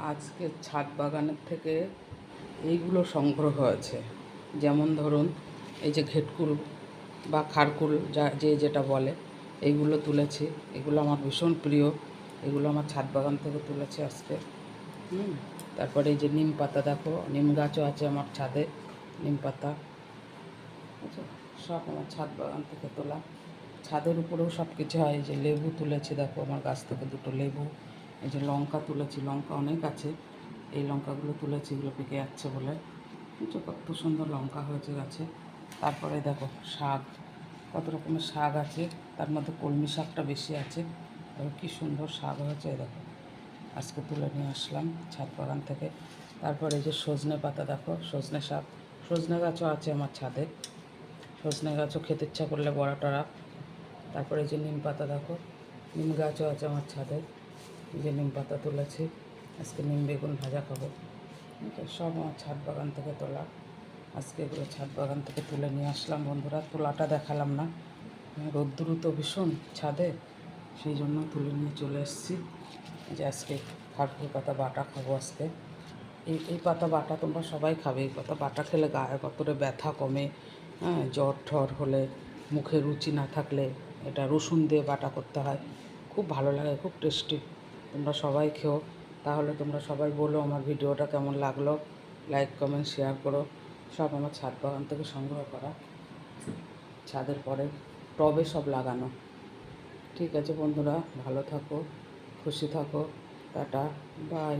আজকে ছাদ বাগানের থেকে এইগুলো সংগ্রহ হয়েছে যেমন ধরুন, এই যে ঘেটকুল বা খারকুল যা, যে যেটা বলে, এইগুলো তুলেছি। এগুলো আমার ভীষণ প্রিয়। এগুলো আমার ছাদ বাগান থেকে তুলেছি আজকে। হুম, তারপরে এই যে নিম পাতা, দেখো, নিম গাছও আছে আমার ছাদে, নিম পাতা। বুঝছ? সব আমার ছাদ বাগান থেকে তোলা। ছাদের উপরেও সব কিছু হয় যে লেবু তুলেছি, দেখো, আমার গাছ থেকে দুটো লেবু। এই যে লঙ্কা তুলেছি, লঙ্কা অনেক আছে। এই লঙ্কাগুলো তুলেছি, এগুলো পেকে যাচ্ছে বলে। বুঝছ কত সুন্দর লঙ্কা হয়েছে গাছে। তারপরে দেখো শাক, কত রকমের শাক আছে। তার মধ্যে কলমি শাকটা বেশি আছে। কি সুন্দর শাক হয়েছে দেখো। আজকে তুলে নিয়ে আসলাম ছাদ বাগান থেকে। তারপরে এই যে সজনে পাতা, দেখো সজনে শাক। সজনে গাছও আছে আমার ছাদে। সজনে গাছও খেতে ইচ্ছা করলে বড়া টড়া। তারপরে এই যে নিম পাতা, দেখো। নিম গাছও আছে আমার ছাদে। যে নিম পাতা তুলেছি, আজকে নিম বেগুন ভাজা খাব। সব আমার ছাদ বাগান থেকে তোলা। আজকে এগুলো ছাদ বাগান থেকে তুলে নিয়ে আসলাম বন্ধুরা। তোলাটা দেখালাম না। রোদ্দুরু তো ভীষণ ছাদে, সেই জন্য তুলে নিয়ে চলে এসেছি। যে আজকে খারকুল পাতা বাটা খাব আজকে। এই এই পাতা বাটা তোমরা সবাই খাবে। এই পাতা বাটা খেলে গায়ে কতটা ব্যথা কমে হ্যাঁ? জ্বর ঠর হলে, মুখে রুচি না থাকলে এটা রসুন দিয়ে বাটা করতে হয়। খুব ভালো লাগে, খুব টেস্টি। তোমরা সবাই খেও। তাহলে তোমরা সবাই বলো আমার ভিডিওটা কেমন লাগল। লাইক কমেন্ট শেয়ার করো। সব আমার ছাদ বাগান থেকে সংগ্রহ করা ছাদের পরে টবে সব লাগানো। ঠিক আছে বন্ধুরা, ভালো থাকো, খুশি থাকো, টাটা বাই